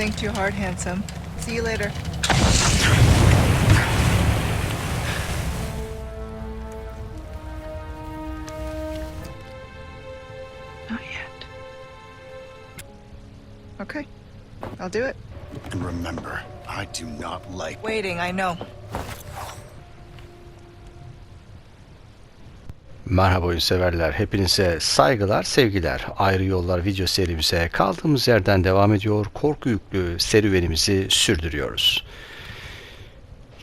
think too hard, handsome. See you later. Not yet. Okay. I'll do it. And remember, I do not like Waiting, I know. Merhaba oyun severler. Hepinize saygılar, sevgiler. Ayrı Yollar video serimize kaldığımız yerden devam ediyor. Korku yüklü serüvenimizi sürdürüyoruz.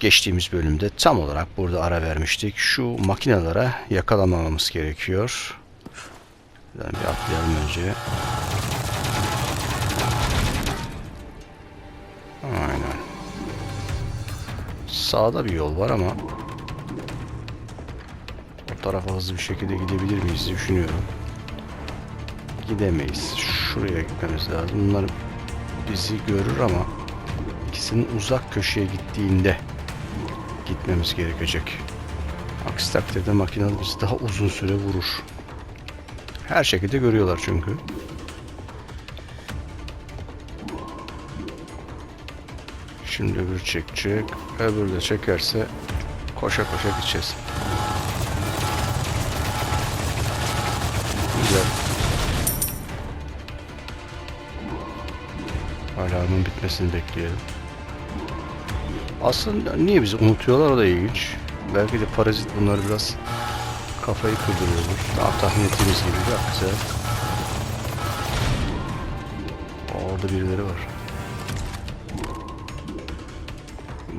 Geçtiğimiz bölümde tam olarak burada ara vermiştik. Şu makinalara yakalamamamız gerekiyor. Şuradan bir atlayalım önce. Aynen. Sağda bir yol var ama tarafa hızlı bir şekilde gidebilir miyiz düşünüyorum. Gidemeyiz. Şuraya gitmemiz lazım. Bunlar bizi görür ama ikisinin uzak köşeye gittiğinde gitmemiz gerekecek. Aksi takdirde makineler bizi daha uzun süre vurur. Her şekilde görüyorlar çünkü. Şimdi öbürü çekecek. Öbürü de çekerse koşa koşa gideceğiz. Alarmın bitmesini bekleyelim. Aslında niye bizi unutuyorlar o da ilginç. Belki de parazit bunları biraz kafayı kırdırıyordur. Daha tahmin ettiğimiz gibi de güzel. Orada birileri var.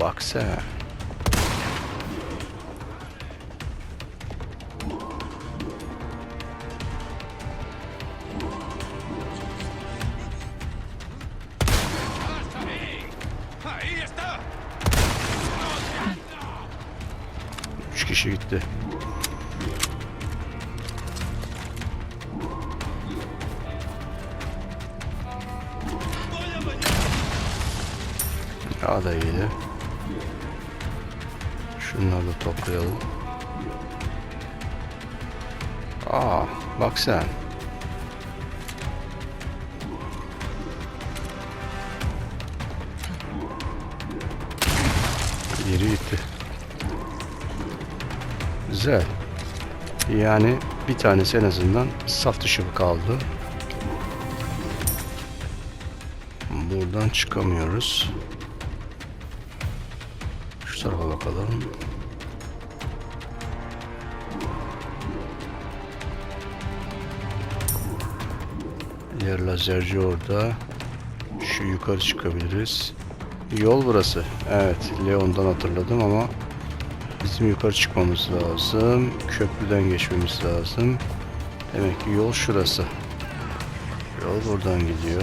Bak sen. kişi gitti. Daha da iyiydi. Şunları da toplayalım. Aa, bak sen. Güzel. Yani bir tanesi en azından saf dışı kaldı. Buradan çıkamıyoruz. Şu tarafa bakalım. Yer lazerci orada. Şu yukarı çıkabiliriz. Yol burası. Evet, Leon'dan hatırladım ama bizim yukarı çıkmamız lazım. Köprüden geçmemiz lazım. Demek ki yol şurası. Yol buradan gidiyor.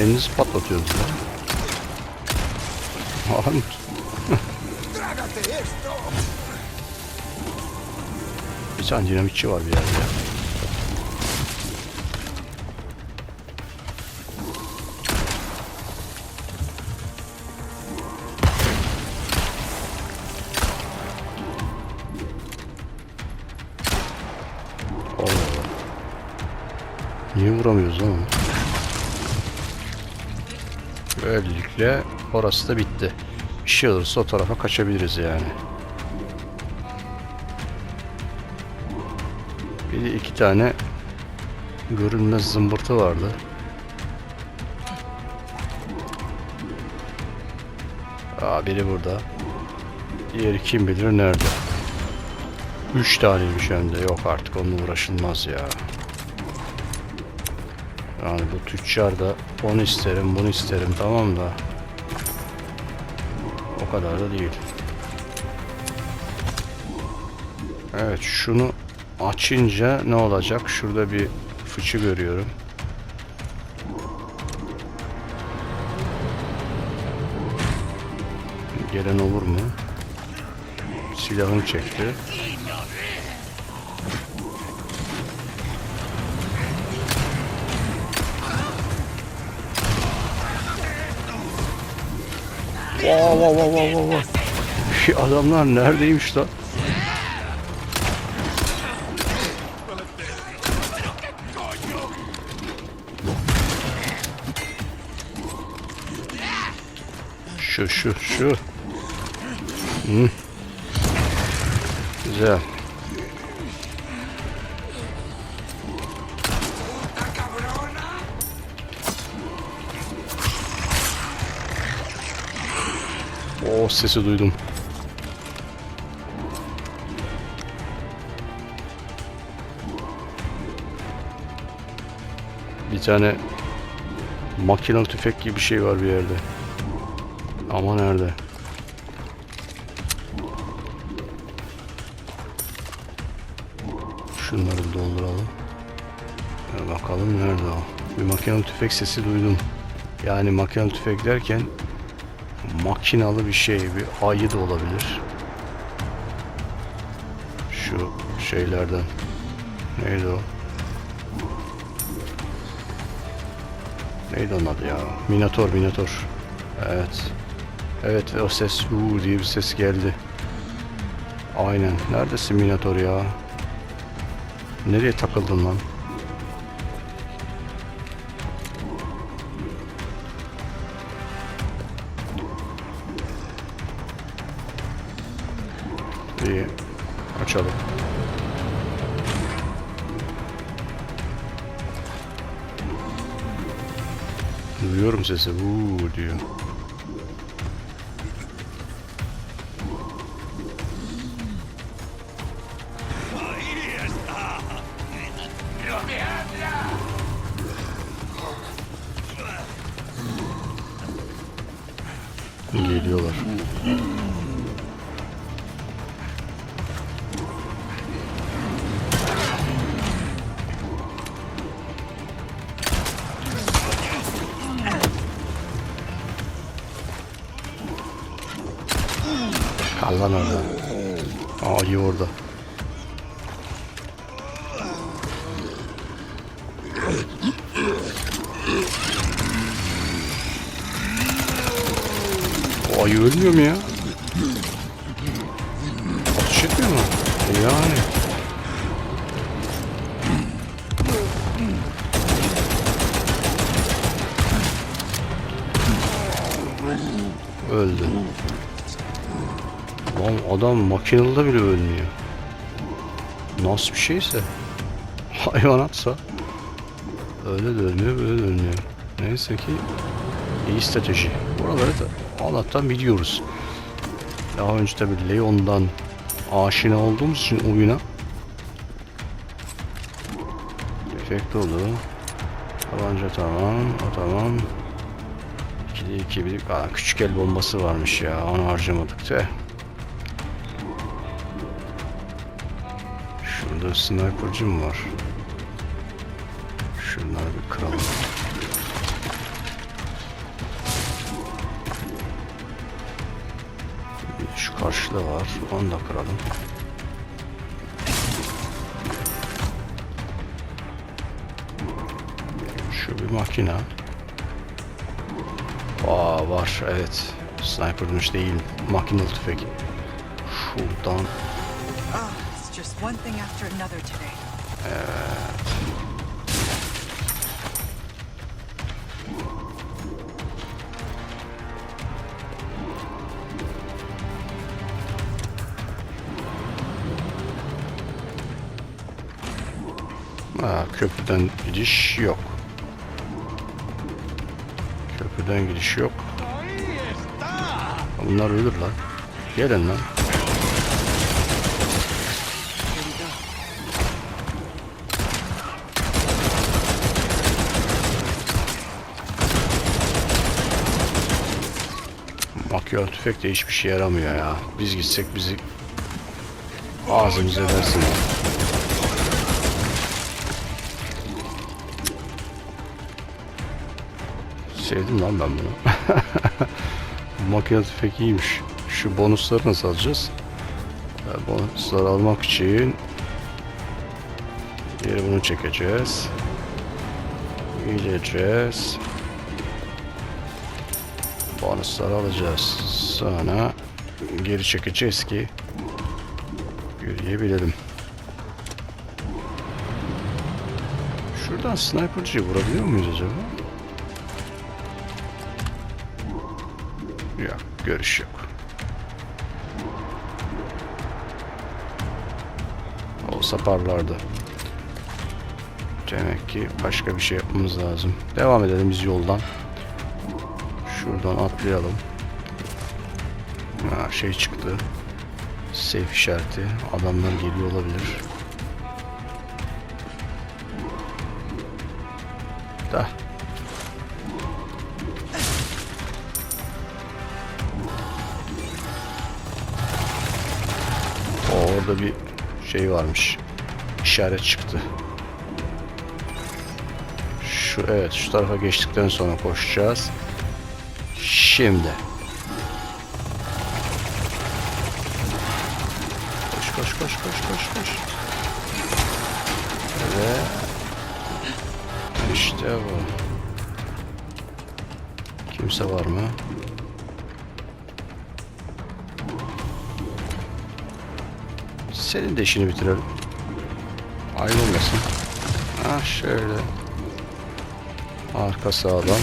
Kendiniz patlatıyorsunuz ya. Armut. bir tane dinamitçi var bir yerde. Allah Allah. Niye vuramıyoruz ama? Böylelikle orası da bitti. Bir şey olursa o tarafa kaçabiliriz yani. Bir de iki tane görünmez zımbırtı vardı. Aa biri burada. Diğeri kim bilir nerede. Üç taneymiş hem de. Yok artık onunla uğraşılmaz ya. Yani bu tüccar da onu isterim bunu isterim tamam da o kadar da değil. Evet şunu açınca ne olacak? Şurada bir fıçı görüyorum. Gelen olur mu? Silahını çekti. Wow, wow, wow, wow, wow. Şu Adamlar neredeymiş lan? Şu şu şu. Hı. Güzel. O sesi duydum. Bir tane makinalı tüfek gibi bir şey var bir yerde. Ama nerede? Şunları dolduralım. Ya bakalım nerede o? Bir makinalı tüfek sesi duydum. Yani makinalı tüfek derken makinalı bir şey, bir ayı da olabilir. Şu şeylerden. Neydi o? Neydi onun adı ya? Minator, Minator. Evet. Evet ve o ses uuu diye bir ses geldi. Aynen. Neredesin Minator ya? Nereye takıldın lan? Duyuyorum sesi. Uuu orada. Makinalıda bile ölmüyor. Nasıl bir şeyse. Hayvanatsa. Öyle de ölmüyor, böyle de. Neyse ki iyi strateji. Buraları da Allah'tan biliyoruz. Daha önce tabi Leon'dan aşina olduğumuz için oyuna Efekt dolu. Tabanca tamam, o tamam. 2'de 2 bir Aa, küçük el bombası varmış ya, onu harcamadık da. Şurada sniper'cı mı var? Şunları bir kıralım. Şu karşıda var. Onu da kıralım. Şu bir makina. Aa var evet. Sniper'mış değil. Makinalı tüfek. Şuradan just one thing after another today. Aa, köprüden gidiş yok. Köprüden gidiş yok. Bunlar ölür lan. Gelin lan. Makinalı tüfek de hiçbir şey yaramıyor ya. Biz gitsek bizi ağzımıza edersin. Sevdim lan ben bunu. Makinalı tüfek iyiymiş. Şu bonusları nasıl alacağız? Ya, bonusları almak için geri bunu çekeceğiz. Gideceğiz. Bonusları alacağız. Sonra geri çekeceğiz ki yürüyebilelim. Şuradan sniper'cıyı vurabiliyor muyuz acaba? Yok, görüş yok. Olsa parlardı. Demek ki başka bir şey yapmamız lazım. Devam edelim biz yoldan. Şuradan atlayalım. Ha, şey çıktı. Safe işareti. Adamlar geliyor olabilir. Da. Orada bir şey varmış. İşaret çıktı. Şu evet şu tarafa geçtikten sonra koşacağız. Şimdi. Koş koş koş koş koş koş. Ve işte bu. Kimse var mı? Senin de işini bitirelim. Ayrılmasın. Ha şöyle. Arka sağdan.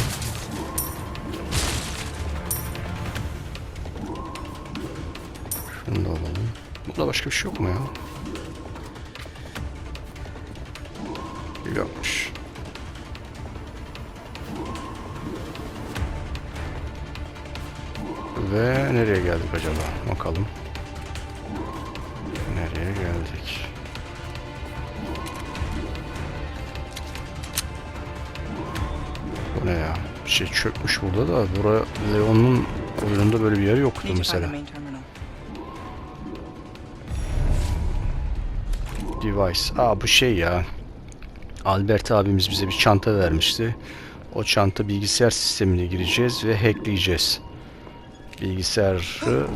Başka bir şey yok mu ya? Yokmuş. Ve nereye geldik acaba? Bakalım. Nereye geldik? Bu ne ya? Bir şey çökmüş burada da. Buraya Leon'un oyununda böyle bir yer yoktu mesela. Device. Aa bu şey ya. Albert abimiz bize bir çanta vermişti. O çanta bilgisayar sistemine gireceğiz ve hackleyeceğiz. Bilgisayarı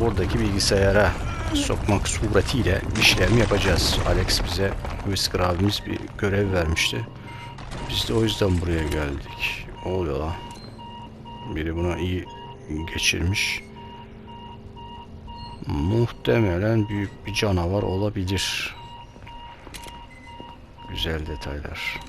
buradaki bilgisayara sokmak suretiyle işlem yapacağız. Alex bize Whisker abimiz bir görev vermişti. Biz de o yüzden buraya geldik. Ne oluyor lan? Biri buna iyi geçirmiş. Muhtemelen büyük bir canavar olabilir. Güzel detaylar.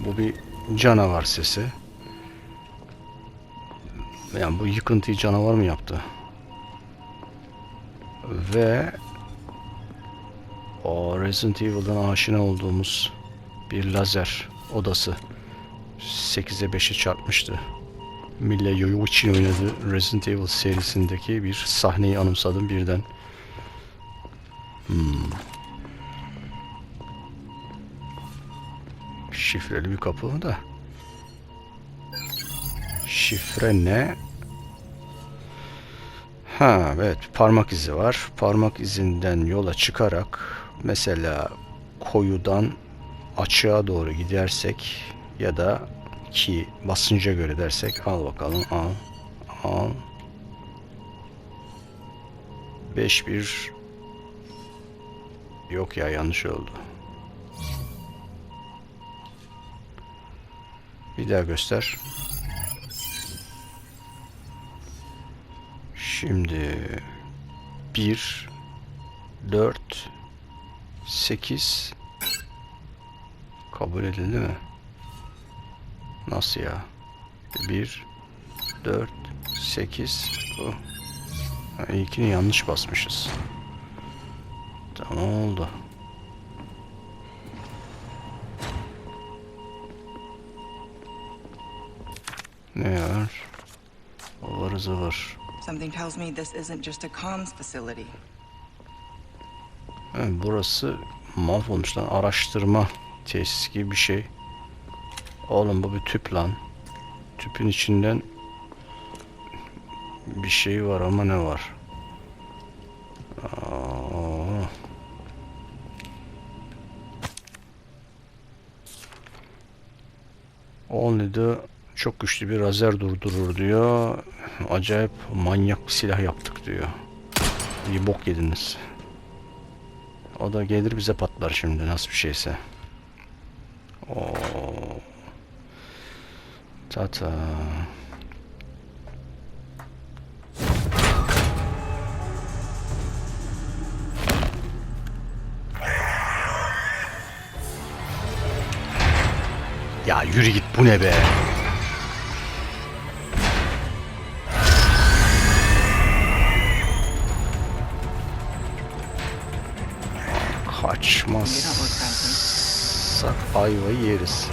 Bu bir canavar sesi. Yani bu yıkıntıyı canavar mı yaptı? Ve o Resident Evil'dan aşina olduğumuz bir lazer odası 8'e 5'e çarpmıştı. Milla Jovovic'in oynadığı Resident Evil serisindeki bir sahneyi anımsadım birden. Hmm. Şifreli bir kapı da. Şifre ne? Ha evet parmak izi var. Parmak izinden yola çıkarak mesela koyudan açığa doğru gidersek ya da ki basınca göre dersek al bakalım al al 5 1 yok ya yanlış oldu. Bir daha göster. Şimdi 1 4 8 kabul edildi mi? Nasıl ya? 1 4 8 bu. Ha, ilkini yanlış basmışız. Tamam oldu. Ne var? Var zıvır. Something tells me this isn't just a comms facility. Burası mahvolmuş lan. Araştırma tesis gibi bir şey. Oğlum bu bir tüp lan. Tüpün içinden bir şey var ama ne var? Aa. Only'de çok güçlü bir lazer durdurur diyor. Acayip manyak bir silah yaptık diyor. İyi bok yediniz. O da gelir bize patlar şimdi nasıl bir şeyse. Oo. Tata. Ya yürü git bu ne be? Kaçmazsak ayvayı yeriz.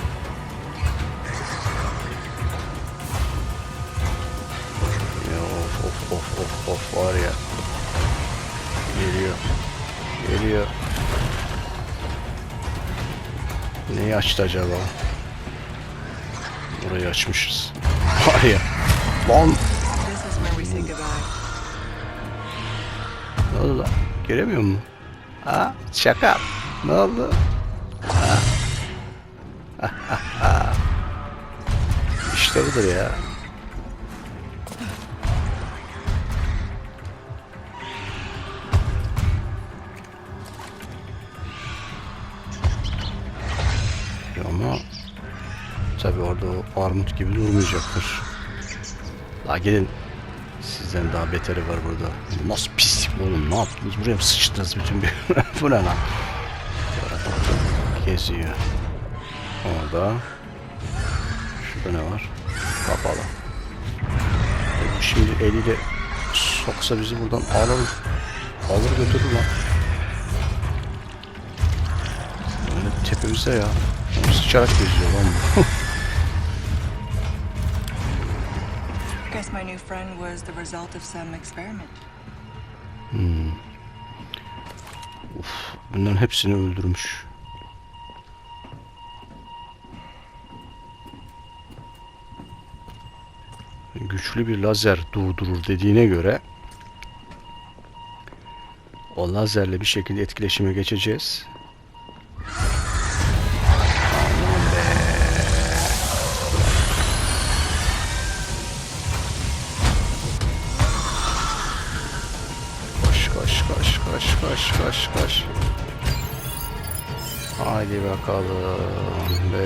Geliyor. Neyi açtı acaba? Burayı açmışız. Var ya. Lan ne oldu lan? Göremiyor musun? Ha? Şaka. Ne oldu? Ha? işte budur ya. Orada o armut gibi durmayacaktır. La gelin. Sizden daha beteri var burada. Nasıl pislik oğlum? Ne yaptınız? Buraya mı sıçtınız bütün bir... bu ne lan? Geziyor. Orada. Şurada ne var? Kapalı. E şimdi eliyle soksa bizi buradan alır, alır götürür lan. Tepemize ya. Sıçarak geziyor lan bu. new friend was the result of some experiment. Bunların hepsini öldürmüş. Güçlü bir lazer durdurur dediğine göre o lazerle bir şekilde etkileşime geçeceğiz. Haydi bakalım.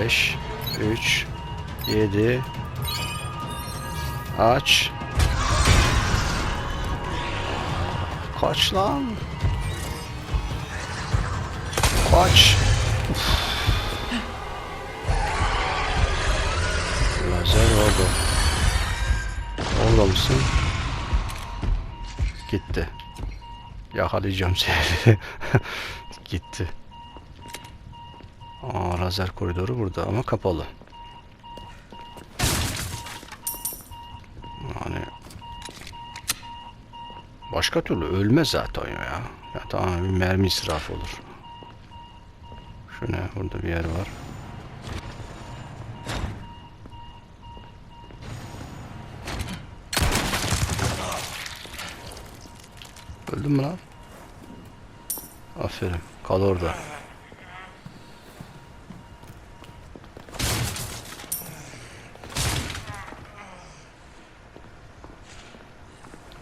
5 3 7 Aç. Kaç lan. Kaç. Uf. Lazer orada. Orada mısın? Gitti. Yakalayacağım seni. Gitti. Aa, lazer koridoru burada ama kapalı. Yani başka türlü ölmez zaten ya. Ya tamam bir mermi israfı olur. Şu? Burada bir yer var. Öldün mü lan? Aferin. Kal orada.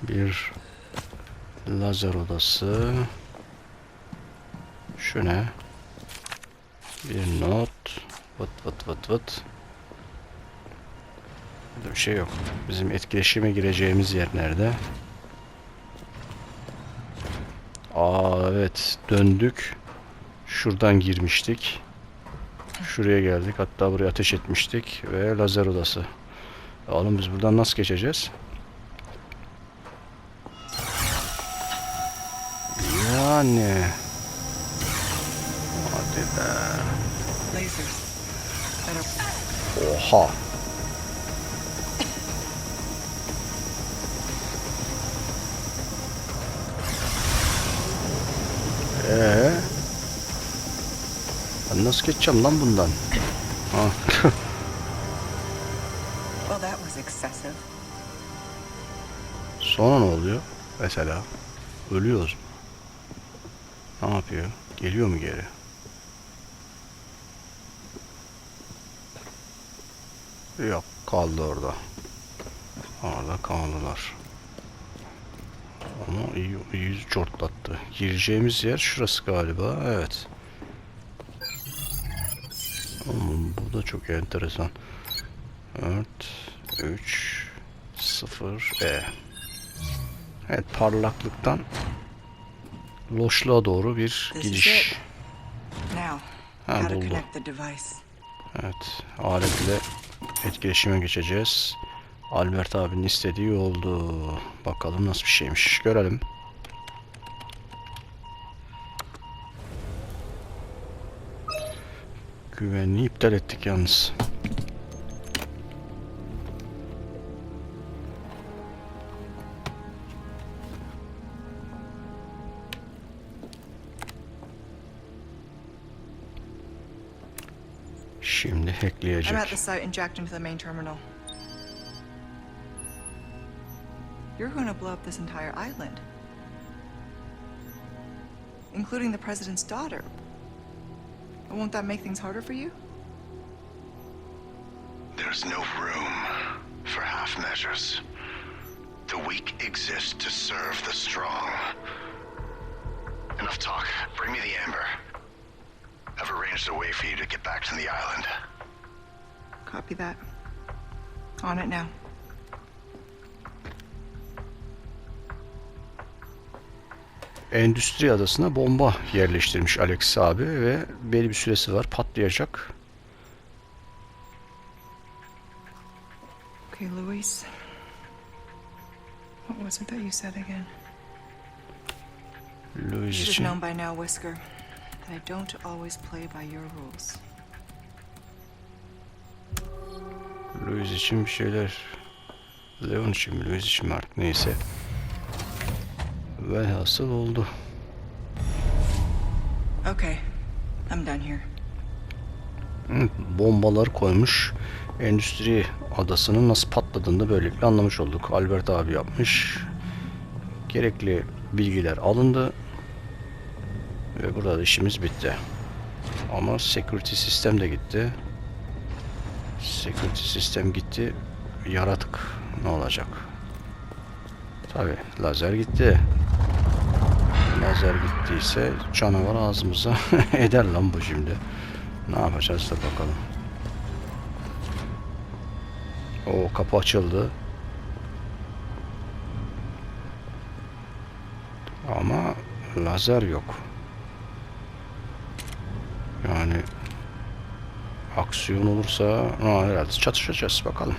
Bir lazer odası. Şu ne? Bir not. Vıt vıt vıt vıt. Burada bir şey yok. Bizim etkileşime gireceğimiz yer nerede? Aa evet döndük. Şuradan girmiştik. Şuraya geldik. Hatta buraya ateş etmiştik. Ve lazer odası. Oğlum biz buradan nasıl geçeceğiz? Geçeceğim lan bundan? Ha. Sonra ne oluyor? Mesela ölüyoruz? Ne yapıyor? Geliyor mu geri? Yok kaldı orada. Orada kaldılar. Ama iyi, iyi cortlattı. Gireceğimiz yer şurası galiba. Evet. Bu da çok enteresan. 4 3 0 E. Evet parlaklıktan loşluğa doğru bir gidiş. Ha buldu. Evet alet ile etkileşime geçeceğiz. Albert abinin istediği oldu. Bakalım nasıl bir şeymiş. Görelim. Iptal ettik yalnız. Şimdi I'm at the site jacked into the main terminal. You're going to blow up this entire island, including the president's daughter. Won't that make things harder for you? There's no room for half measures. The weak exist to serve the strong. Enough talk. Bring me the amber. I've arranged a way for you to get back to the island. Copy that. On it now. Endüstri adasına bomba yerleştirmiş Alex abi ve belli bir süresi var patlayacak. Okay, Luis. What was it that you said again? Louis için known by now, Whisker, that I don't always play by your rules. Louis için bir şeyler Leon için mi Louis için mi artık neyse. Velhasıl oldu. Okay, I'm done here. Bombalar koymuş. Endüstri adasının nasıl patladığını da böylelikle anlamış olduk. Albert abi yapmış. Gerekli bilgiler alındı. Ve burada da işimiz bitti. Ama security sistem de gitti. Security sistem gitti. Yaratık ne olacak? Tabi lazer gitti. Lazer gittiyse canavar ağzımıza eder lan bu şimdi. Ne yapacağız da bakalım. O kapı açıldı. Ama lazer yok. Yani aksiyon olursa ha, herhalde çatışacağız bakalım.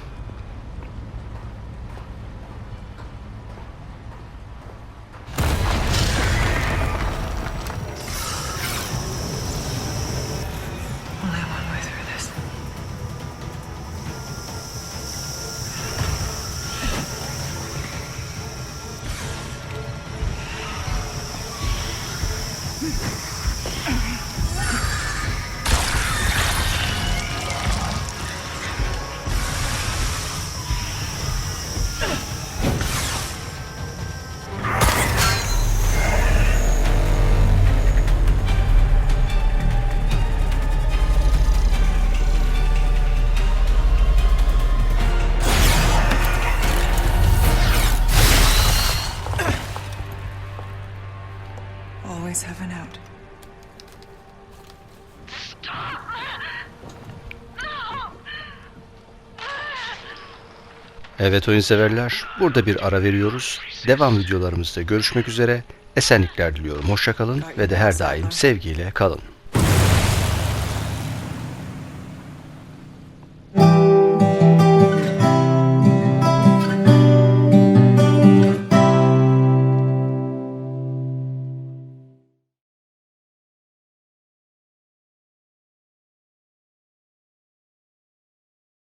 Evet oyun severler, burada bir ara veriyoruz. Devam videolarımızda görüşmek üzere. Esenlikler diliyorum. Hoşçakalın ve de her daim sevgiyle kalın.